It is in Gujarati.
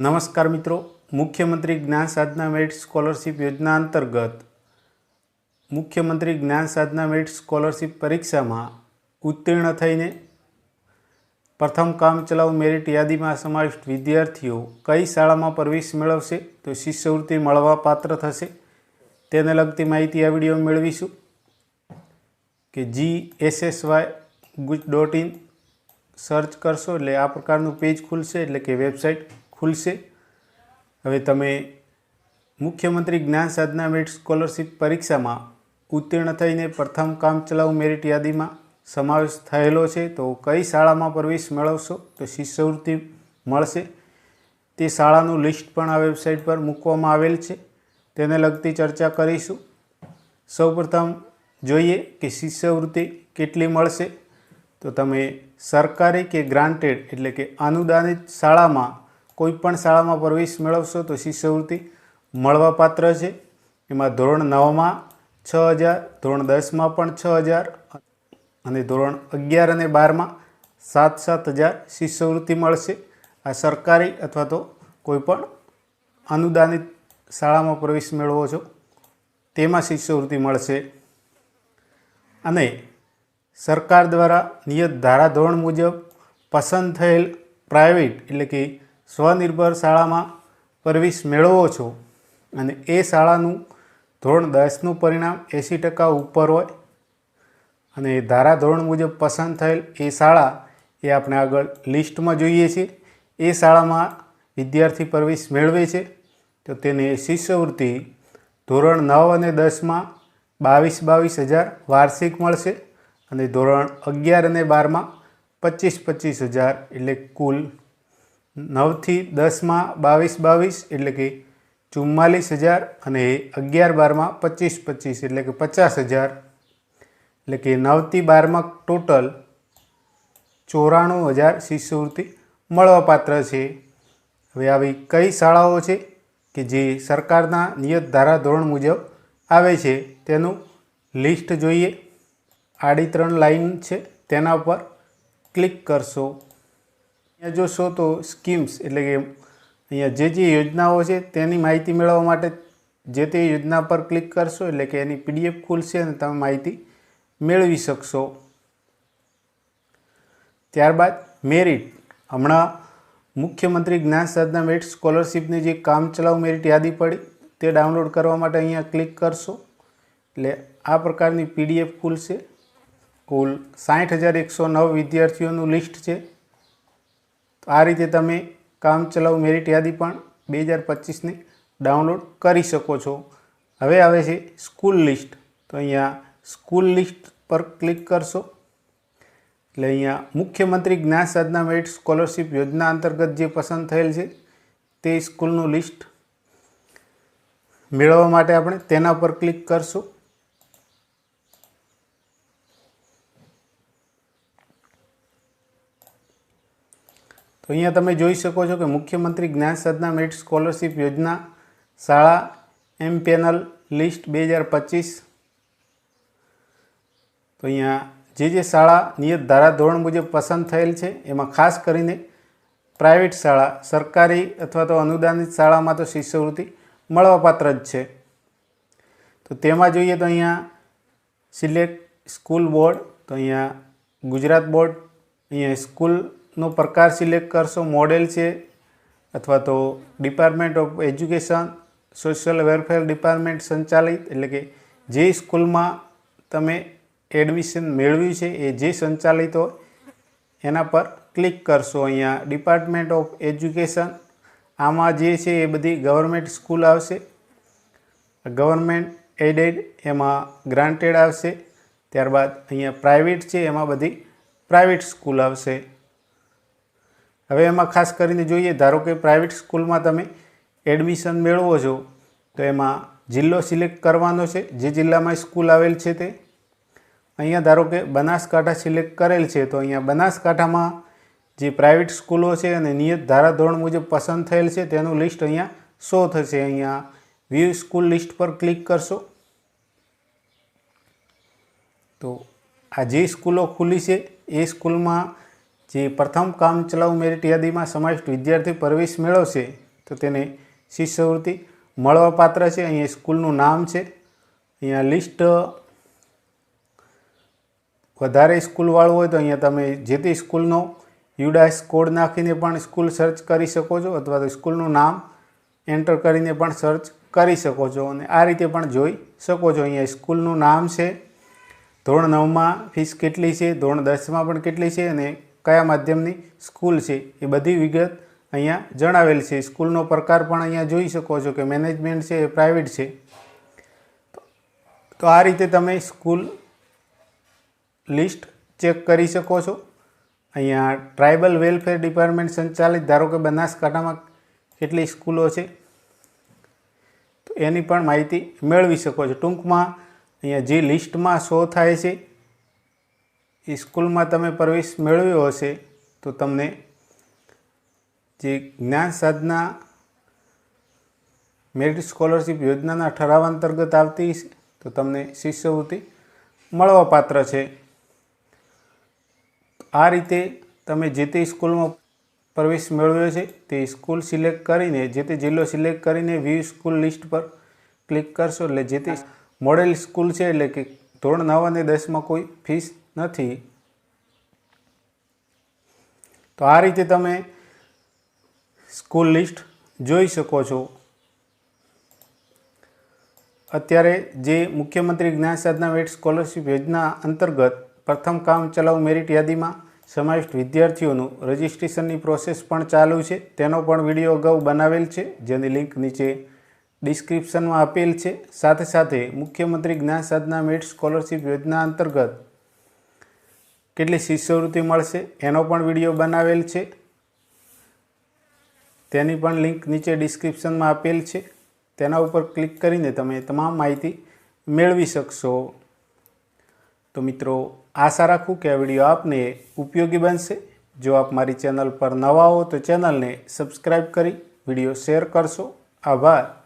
નમસ્કાર મિત્રો. મુખ્યમંત્રી જ્ઞાન સાધના મેરિટ સ્કોલરશિપ યોજના અંતર્ગત મુખ્યમંત્રી જ્ઞાન સાધના મેરિટ સ્કોલરશિપ પરીક્ષામાં ઉત્તીર્ણ થઈને પ્રથમ કામચલાઉ મેરિટ યાદીમાં સમાવિષ્ટ વિદ્યાર્થીઓ કઈ શાળામાં પ્રવેશ મેળવશે, તો શિષ્યવૃત્તિ મળવા પાત્ર થશે. તેને લગતી માહિતી આ વીડિયો મેળવીશું. કે G SSY guj dot in, search કરશો એટલે આ પ્રકારનું પેજ ખુલશે, એટલે કે વેબસાઇટ ખુલશે. હવે તમે મુખ્યમંત્રી જ્ઞાન સાધના મેરિટ સ્કોલરશીપ પરીક્ષામાં ઉત્તીર્ણ થઈને પ્રથમ કામચલાઉ મેરિટ યાદીમાં સમાવેશ થયેલો છે, તો કઈ શાળામાં પ્રવેશ મેળવશો? તો શિષ્યવૃત્તિ મળશે. તે શાળાનું લિસ્ટ પણ આ વેબસાઇટ પર મૂકવામાં આવેલ છે. તેને લગતી ચર્ચા કરીશું. સૌપ્રથમ જોઈએ કે શિષ્યવૃત્તિ કેટલી મળશે. તો તમે સરકારી કે ગ્રાન્ટેડ, એટલે કે અનુદાનિત શાળામાં કોઈ પણ શાળામાં પ્રવેશ મેળવશો તો શિષ્યવૃત્તિ મળવાપાત્ર છે. એમાં ધોરણ નવમાં છ હજાર, ધોરણ દસમાં પણ છ હજાર અને ધોરણ અગિયાર અને બારમાં સાત સાત હજાર શિષ્યવૃત્તિ મળશે. આ સરકારી અથવા તો કોઈ પણ અનુદાનિત શાળામાં પ્રવેશ મેળવો છો, તેમાં શિષ્યવૃત્તિ મળશે. અને સરકાર દ્વારા નિયત ધારાધોરણ મુજબ પસંદ થયેલ પ્રાઇવેટ એટલે કે સ્વનિર્ભર શાળામાં પ્રવેશ મેળવો છો અને એ શાળાનું ધોરણ દસનું પરિણામ એંસી ટકા ઉપર હોય અને ધારાધોરણ મુજબ પસંદ થયેલ એ શાળા એ આપણે આગળ લિસ્ટમાં જોઈએ છીએ. એ શાળામાં વિદ્યાર્થી પ્રવેશ મેળવે છે. તો તેને શિષ્યવૃત્તિ ધોરણ નવ અને દસમાં બાવીસ બાવીસ હજાર વાર્ષિક મળશે અને ધોરણ અગિયાર અને બારમાં પચીસ પચીસ હજાર એટલે કુલ નવથી દસમાં બાવીસ બાવીસ એટલે કે ચુમ્માલીસ હજાર અને અગિયાર બારમાં પચીસ પચીસ એટલે કે પચાસ હજાર. એટલે કે નવથી બારમાં ટોટલ ચોરાણું હજાર શિષ્યવૃત્તિ મળવાપાત્ર છે. હવે આવી કઈ શાળાઓ છે કે જે સરકારના નિયત ધારા ધોરણ મુજબ આવે છે તેનું લિસ્ટ જોઈએ. આડી ત્રણ લાઈન છે, તેના પર ક્લિક કરશો. જોશો તો સ્કીમ્સ, એટલે કે અહીંયા જે જે યોજનાઓ છે તેની માહિતી મેળવવા માટે જે તે યોજના પર ક્લિક કરશો, એટલે કે એની પીડીએફ ખુલશે અને તમે માહિતી મેળવી શકશો. ત્યારબાદ મેરિટ. હમણાં મુખ્યમંત્રી જ્ઞાન સાધના મેરિટ સ્કોલરશિપની જે કામચલાઉ મેરિટ યાદી પડી, તે ડાઉનલોડ કરવા માટે અહીંયા ક્લિક કરશો. એટલે આ પ્રકારની પીડીએફ ખુલશે. કુલ સાઠ હજાર એકસો નવ વિદ્યાર્થીઓનું લિસ્ટ છે. આ રીતે તમે કામચલાઉ મેરિટ યાદી પણ બે હજાર પચીસની ડાઉનલોડ કરી શકો છો. હવે આવે છે સ્કૂલ લિસ્ટ તો અહીંયા સ્કૂલ લિસ્ટ પર ક્લિક કરશો. એટલે અહીંયા મુખ્યમંત્રી જ્ઞાન સાધના મેરિટ સ્કોલરશિપ યોજના અંતર્ગત જે પસંદ થયેલ છે, તે સ્કૂલનું લિસ્ટ મેળવવા માટે આપણે તેના પર ક્લિક કરશું. તો અહીંયા તમે જોઈ શકો છો કે મુખ્યમંત્રી જ્ઞાન સાધના મેરિટ સ્કોલરશિપ યોજના શાળા એમ પેનલ લિસ્ટ બે હજાર પચીસ. તો અહીંયા જે જે શાળા નિયત ધારાધોરણ મુજબ પસંદ થયેલ છે, એમાં ખાસ કરીને પ્રાઇવેટ શાળા, સરકારી અથવા તો અનુદાનિત શાળામાં તો શિષ્યવૃત્તિ મળવાપાત્ર જ છે. તો તેમાં જોઈએ તો અહીંયા સિલેક્ટ સ્કૂલ બોર્ડ, તો અહીંયા ગુજરાત બોર્ડ, અહીંયા સ્કૂલનો પ્રકાર સિલેક્ટ કરશો, મોડેલ છે, અથવા તો department of education, social welfare department સંચાલિત, એટલે કે જે સ્કૂલમાં તમે એડમિશન મેળવ્યું છે, એ જે સંચાલિત હોય, એના પર ક્લિક કરશો. અહીંયા ડિપાર્ટમેન્ટ ઓફ એજ્યુકેશન, આમાં જે છે એ બધી ગવર્મેન્ટ સ્કૂલ આવશે. ગવર્મેન્ટ એડેડ એમાં ગ્રાન્ટેડ આવશે. ત્યારબાદ અહીંયા પ્રાઇવેટ છે, એમાં બધી પ્રાઇવેટ સ્કૂલ આવશે. હવે એમાં ખાસ કરીને જોઈએ, ધારો કે પ્રાઇવેટ સ્કૂલમાં તમે એડમિશન મેળવો છો, તો એમાં જિલ્લો સિલેક્ટ કરવાનો છે. જે જિલ્લામાં સ્કૂલ આવેલ છે તે. અહીંયા ધારો કે બનાસકાંઠા સિલેક્ટ કરેલ છે, તો અહીંયા બનાસકાંઠામાં જે પ્રાઇવેટ સ્કૂલો છે અને નિયત ધારાધોરણ મુજબ પસંદ થયેલ છે, તેનું લિસ્ટ અહીંયા શો થશે. અહીંયા વ્યૂ સ્કૂલ લિસ્ટ પર ક્લિક કરશો. તો આ જે સ્કૂલો ખુલી છે, એ સ્કૂલમાં જે પ્રથમ કામચલાઉ મેરિટ યાદીમાં સમાવિષ્ટ વિદ્યાર્થી પ્રવેશ મેળવશે, તો તેને શિષ્યવૃત્તિ મળવાપાત્ર છે. અહીંયા સ્કૂલનું નામ છે. અહીંયા લિસ્ટ વધારે સ્કૂલવાળું હોય તો અહીંયા તમે જે તે સ્કૂલનો યુડાસ કોડ નાખીને પણ સ્કૂલ સર્ચ કરી શકો છો, અથવા તો સ્કૂલનું નામ એન્ટર કરીને પણ સર્ચ કરી શકો છો અને આ રીતે પણ જોઈ શકો છો. અહીંયા સ્કૂલનું નામ છે. ધોરણ નવમાં ફીસ કેટલી છે? ધોરણ દસમાં પણ કેટલી છે? અને કયા માધ્યમની સ્કૂલ છે એ બધી વિગત અહીંયા જણાવેલ છે. સ્કૂલનો પ્રકાર પણ અહીંયા જોઈ શકો છો કે મેનેજમેન્ટ છે, એ પ્રાઇવેટ છે. તો આ રીતે તમે સ્કૂલ લિસ્ટ ચેક કરી શકો છો. અહીંયા ટ્રાઇબલ વેલફેર ડિપાર્ટમેન્ટ સંચાલિત, ધારો કે બનાસકાંઠામાં કેટલી સ્કૂલો છે, તો એની પણ માહિતી મેળવી શકો છો. ટૂંકમાં અહીંયા જે લિસ્ટમાં શો થાય છે એ સ્કૂલમાં તમે પ્રવેશ મેળવ્યો હશે તો તમને જે જ્ઞાન સાધના મેરિટ સ્કોલરશિપ યોજનાના ઠરાવ અંતર્ગત આવતી તો તમને શિષ્યવૃત્તિ મળવાપાત્ર છે. આ રીતે તમે જે તે સ્કૂલમાં પ્રવેશ મેળવ્યો છે તે સ્કૂલ સિલેક્ટ કરીને જે તે જિલ્લો સિલેક્ટ કરીને વ્યૂ સ્કૂલ લિસ્ટ પર ક્લિક કરશો એટલે જે તે મોડેલ સ્કૂલ છે એટલે કે ધોરણ નવ અને દસમાં કોઈ ફીસ નથી. તો આ રીતે તમે સ્કૂલ લિસ્ટ જોઈ શકો છો. અત્યારે જે મુખ્યમંત્રી જ્ઞાન સાધના વેટ સ્કોલરશિપ યોજના અંતર્ગત પ્રથમ કામ ચલાવ મેરિટ યાદીમાં સમાવિષ્ટ વિદ્યાર્થીઓનું રજિસ્ટ્રેશનની પ્રોસેસ પણ ચાલુ છે. તેનો પણ વીડિયો અગાઉ બનાવેલ છે. જેની લિંક નીચે ડિસ્ક્રિપ્શનમાં આપેલ છે. સાથે સાથે મુખ્યમંત્રી જ્ઞાન સાધના મેટ સ્કોલરશિપ યોજના અંતર્ગત કેટલી શિષ્યવૃત્તિ મળશે એનો પણ વીડિયો બનાવેલ છે. તેની પણ લિંક નીચે ડિસ્ક્રિપ્શનમાં આપેલ છે. તેના ઉપર ક્લિક કરીને તમે તમામ માહિતી મેળવી શકશો. તો મિત્રો, આશા રાખું કે આ વીડિયો આપને ઉપયોગી બનશે. જો આપ મારી ચેનલ પર નવા હો તો ચેનલને સબસ્ક્રાઈબ કરી વીડિયો શેર કરશો. આભાર.